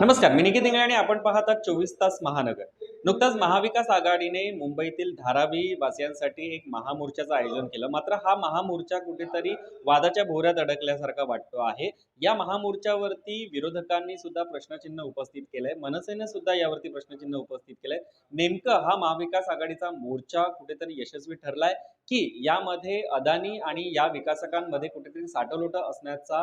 नमस्कार मी निकित इंगळे आणि आपण पाहतात चोवीस तास महानगर. नुकताच महाविकास आघाडीने मुंबईतील धारावी वासियांसाठी एक महामोर्चाचं आयोजन केलं. मात्र हा महामोर्चा कुठेतरी वादाच्या भोवऱ्यात अडकल्यासारखा वाटतो आहे. या महामोर्चावरती विरोधकांनी सुद्धा प्रश्नचिन्ह उपस्थित केलंय. मनसेने सुद्धा यावरती प्रश्नचिन्ह उपस्थित केलंय. नेमकं हा महाविकास आघाडीचा मोर्चा कुठेतरी यशस्वी ठरलाय की यामध्ये अदानी आणि या विकासकांमध्ये कुठेतरी साठवलोट असण्याचा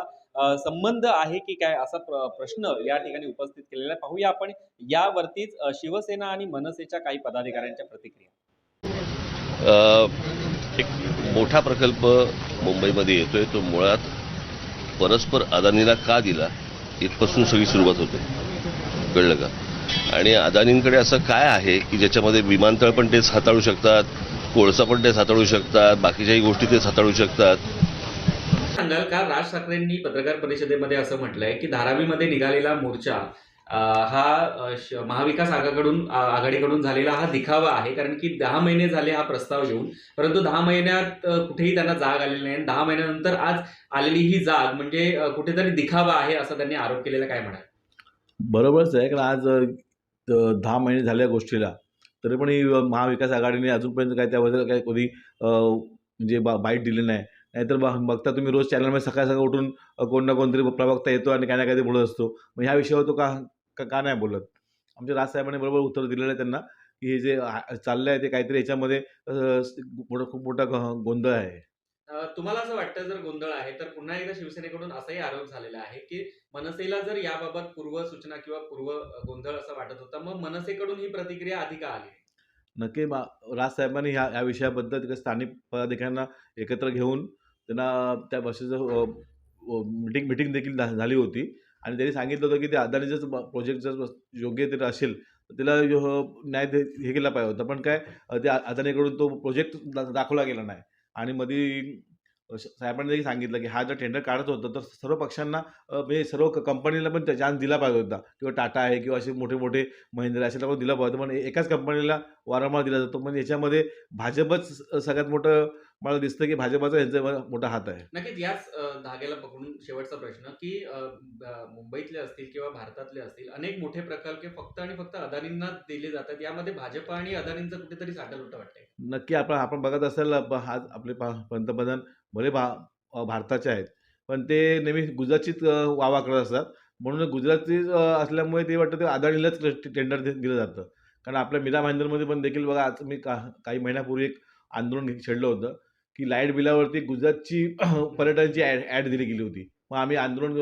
संबंध आहे की काय असा प्र- प्रश्न या ठिकाणी उपस्थित केलेला आहे. पाहूया आपण यावरतीच शिवसेना आणि मनसेच्या काही पदाधिकाऱ्यांच्या प्रतिक्रिया. एक मोठा प्रकल्प मुंबईमध्ये येतोय. तो मुळात परस्पर अदानीला का दिला इथपासून सगळी सुरुवात होते. कळलं का? आणि अदानींकडे असं काय आहे की ज्याच्यामध्ये विमानतळ पण तेच हाताळू शकतात कोळसा पण तेच हाताळू शकतात बाकीच्याही गोष्टी तेच हाताळू शकतात? सांगाल का? राज ठाकरेंनी पत्रकार परिषदेमध्ये असं म्हटलंय की धारावीमध्ये निघालेला मोर्चा हा श- महाविकास आघाकडून आघाडीकडून झालेला हा दिखावा आहे. कारण की दहा महिने झाले हा प्रस्ताव येऊन परंतु दहा महिन्यात कुठेही त्यांना जाग आलेली नाही. आणि दहा महिन्यानंतर आज आलेली ही जाग म्हणजे कुठेतरी दिखावा आहे असा त्यांनी आरोप केलेला काय म्हणाल? बरोबरच आहे. कारण आज दहा महिने झाल्या गोष्टीला. तरी पण ही महाविकास आघाडीने अजूनपर्यंत काय त्याबद्दल काही कधी म्हणजे बा बाईट दिली नाही. नाहीतर बघता तुम्ही रोज चॅनलमध्ये सकाळ सकाळ उठून कोण ना कोणतरी प्रवक्ता येतो आणि काही ना काहीतरी बोलत असतो. मग ह्या विषयावर तो का का का नाही बोलत? आमच्या राजसाहेबांनी बरोबर उत्तर दिलेलं आहे त्यांना की हे जे चाललं आहे ते काहीतरी याच्यामध्ये खूप मोठा गोंधळ आहे. तुम्हाला असं वाटतं जर गोंधळ आहे तर पुन्हा एकदा शिवसेनेकडून असाही आरोप झालेला आहे की मनसेला जर याबाबत पूर्व सूचना किंवा पूर्व गोंधळ असं वाटत होता मग मनसेकडून ही प्रतिक्रिया आधी का आली? नक्की राजसाहेबांनी ह्या या विषयाबद्दल तिथे स्थानिक पदाधिकाऱ्यांना एकत्र घेऊन त्यांना त्या बसेचं मिटिंग मिटिंग देखील झाली होती. आणि त्यांनी सांगितलं होतं की ते अदानीचंच प्रोजेक्ट जर योग्य ते असेल तर त्याला हो, न्याय दे हे केला पाहिजे होता. पण काय ते अदानीकडून तो प्रोजेक्ट दा- दाखवला गेला नाही. आणि मध्ये साहेबांनी देखील सांगितलं की हा जर टेंडर काढत होतं तर सर्व पक्षांना म्हणजे सर्व क- कंपनीला पण चान्स दिला पाहिजे होता. किंवा टाटा आहे किंवा असे मोठे मोठे महिंद्रा असे पण दिला पाहिजे पण एकाच कंपनीला वारंवार दिला जातो. म्हणजे याच्यामध्ये भाजपच स- सगळ्यात मोठं मला दिसतं की भाजपाचा यांचा मोठा हात आहे. नक्कीच याच धाग्याला पकडून शेवटचा प्रश्न की मुंबईतले असतील किंवा भारतातले असतील अनेक मोठे प्रकल्प फक्त आणि फक्त अदानींना दिले जातात. यामध्ये भाजप आणि अदानींचं कुठेतरी साठवलुट वाटतंय. नक्की आपण आपण बघत असाल आज आपले पंतप्रधान भले भा भारताचे आहेत पण ते नेहमी गुजरातचीच वावा करत असतात. म्हणून गुजराती अ, असल्यामुळे ते वाटतं ते अदानीलाच टेंडर दिलं जातं. कारण आपल्या मीरा भाईंदरमध्ये पण देखील बघा आज मी का काही महिन्यापूर्वी एक आंदोलन छेडलं होतं. की लाइट बिलावरती गुजरातची पर्यटनाची ॲड ॲड दिली गेली होती. मग आम्ही आंदोलन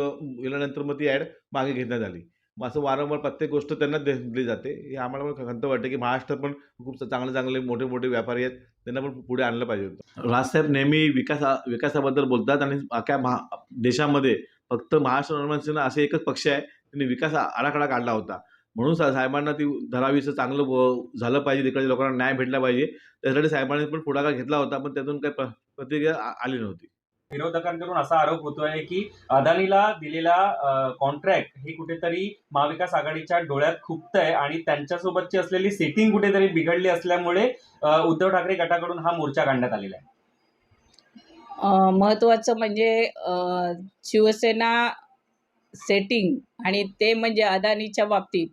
गेल्यानंतर मग ती ॲड मागे घेण्यात आली. मग असं वारंवार प्रत्येक गोष्ट त्यांना दे दिली जाते. हे आम्हाला पण खंत वाटते की महाराष्ट्र पण खूप चांगले चांगले मोठे मोठे व्यापारी आहेत. त्यांना पण पुढे आणलं पाहिजे होतं. राजसाहेब नेहमी विकासा विकासाबद्दल बोलतात आणि अख्या महा देशामध्ये फक्त महाराष्ट्र निर्माण सेना असे एकच पक्ष आहे. त्यांनी विकास आराखडा काढला होता. म्हणून सा- साहेबांना ती धरावीचं चांगलं झालं पाहिजे तिकडच्या लोकांना न्याय भेटला पाहिजे. त्यासाठी साहेबांनी पण पुढाकार घेतला होता पण त्यातून काही प्र- प्रतिक्रिया आली नव्हती. विरोधकांकडून असा आरोप होतोय की अदानीला दिलेला कॉन्ट्रॅक्ट हे कुठेतरी महाविकास आघाडीच्या डोळ्यात खुपतंय आणि त्यांच्यासोबतची असलेली सेटिंग कुठेतरी बिघडली असल्यामुळे उद्धव ठाकरे गटाकडून हा मोर्चा काढण्यात आलेला आहे. महत्त्वाचं म्हणजे शिवसेना सेटिंग आणि ते म्हणजे अदानीच्या बाबतीत.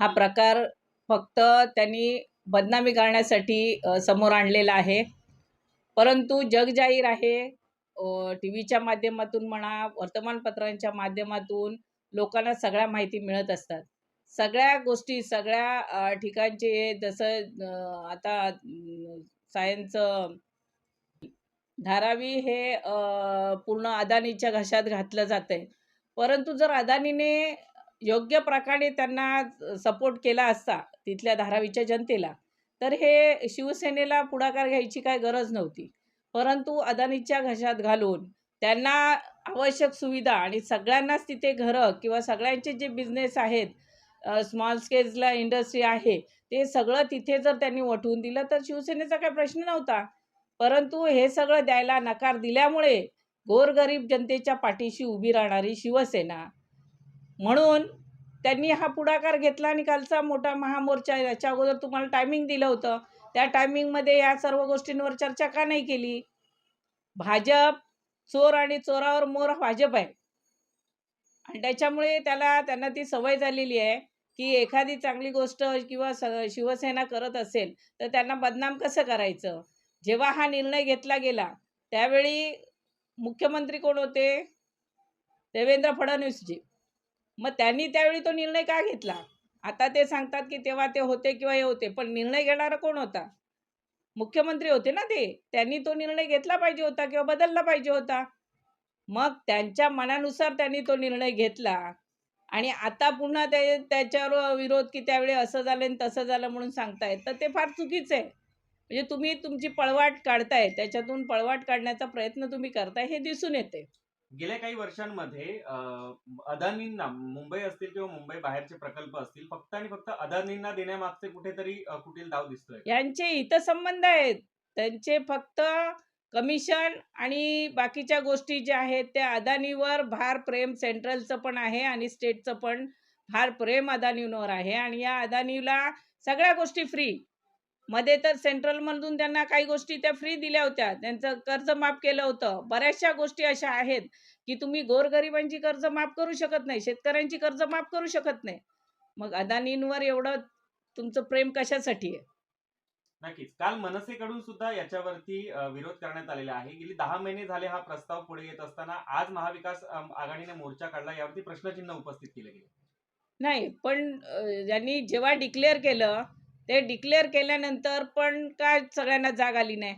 हा प्रकार फक्त त्यांनी बदनामी करण्यासाठी समोर आणलेला आहे. परंतु जग जाहीर आहे टी व्हीच्या माध्यमातून म्हणा वर्तमानपत्रांच्या माध्यमातून लोकांना सगळ्या माहिती मिळत असतात. सगळ्या गोष्टी सगळ्या ठिकाणचे जसं आता सायन्सचं धारावी हे पूर्ण अदानीच्या घशात घातलं जातं आहे परंतु जर अदानीने योग्य प्रकारे त्यांना सपोर्ट केला असता तिथल्या धारावीच्या जनतेला तर हे शिवसेनेला पुढाकार घ्यायची काय गरज नव्हती. परंतु अदानीच्या घशात घालून त्यांना आवश्यक सुविधा आणि सगळ्यांनाच तिथे घरं किंवा सगळ्यांचे जे बिझनेस आहेत स्मॉल स्केजला इंडस्ट्री आहे ते सगळं तिथे जर त्यांनी वठवून दिलं तर शिवसेनेचा काही प्रश्न नव्हता. परंतु हे सगळं द्यायला नकार दिल्यामुळे गोरगरीब जनतेच्या पाठीशी उभी राहणारी शिवसेना म्हणून त्यांनी हा पुढाकार घेतला आणि कालचा मोठा महामोर्चा याच्या अगोदर तुम्हाला टायमिंग दिलं होतं. त्या टायमिंगमध्ये या सर्व गोष्टींवर चर्चा का नाही केली? भाजप चोर आणि चोरावर मोर भाजप आहे. आणि त्याच्यामुळे त्याला त्यांना ती सवय झालेली आहे की एखादी चांगली गोष्ट किंवा स शिवसेना करत असेल तर त्यांना बदनाम कसं करायचं? जेव्हा हा निर्णय घेतला गेला त्यावेळी मुख्यमंत्री कोण होते? देवेंद्र फडणवीसजी. मग त्यांनी त्यावेळी तो निर्णय का घेतला? आता ते सांगतात की तेव्हा ते होते किंवा हे होते पण निर्णय घेणारा कोण होता? मुख्यमंत्री होते ना ते. त्यांनी तो निर्णय घेतला पाहिजे होता किंवा बदलला पाहिजे होता? मग त्यांच्या मनानुसार त्यांनी तो निर्णय घेतला. आणि आता पुन्हा ते त्याच्यावर विरोध की त्यावेळी असं झालं आणि तसं झालं म्हणून सांगतायत. तर ते फार चुकीचं आहे. म्हणजे तुम्ही तुमची पळवाट काढताय. त्याच्यातून पळवाट काढण्याचा प्रयत्न तुम्ही करताय हे दिसून येते. गेल्या काही वर्षांमध्ये अदानींना मुंबई असतील किंवा मुंबई बाहेरचे प्रकल्प असतील फक्त आणि फक्त अदानींना देण्यामागचे कुठेतरी कुठील कुटील डाव दिसतोय. यांचे हितसंबंध आहेत. त्यांचे फक्त कमिशन आणि बाकीच्या गोष्टी ज्या आहेत त्या अदानीवर भार प्रेम सेंट्रलचं पण आहे आणि स्टेटचं पण फार प्रेम अदानीवर आहे. आणि या अदानीला सगळ्या गोष्टी फ्री. मध्ये तर सेंट्रलमधून त्यांना काही गोष्टी त्या फ्री दिल्या होत्या. त्यांचं कर्ज माफ केलं होतं. बऱ्याचशा गोष्टी अशा आहेत की तुम्ही गोरगरिबांची कर्ज माफ करू शकत नाही शेतकऱ्यांची कर्ज माफ करू शकत नाही. मग अदानींवर एवढं तुमचं प्रेम कशासाठी आहे? नक्कीच. काल मनसेकडून सुद्धा याच्यावरती विरोध करण्यात आलेला आहे. गेली दहा महिने झाले हा प्रस्ताव पुढे येत असताना आज महाविकास आघाडीने मोर्चा काढला. यावरती प्रश्नचिन्ह उपस्थित केले गेले. नाही पण ज्यांनी जेव्हा डिक्लेअर केलं ते डिक्लेअर केल्यानंतर पण काय सगळ्यांना जाग आली नाही?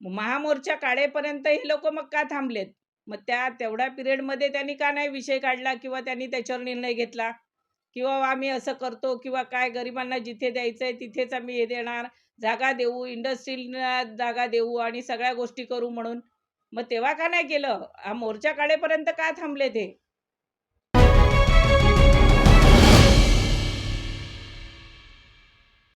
महामोर्चा काढेपर्यंत हे लोक मग का थांबलेत? मग त्या तेवढ्या पिरियडमध्ये त्यांनी का नाही विषय काढला किंवा त्यांनी त्याच्यावर निर्णय घेतला? किंवा आम्ही असं करतो किंवा काय गरिबांना जिथे द्यायचं आहे तिथेच आम्ही हे देणार? जागा देऊ इंडस्ट्रीला जागा देऊ आणि सगळ्या गोष्टी करू म्हणून? मग तेव्हा का नाही केलं? हा मोर्चा काढेपर्यंत का थांबले ते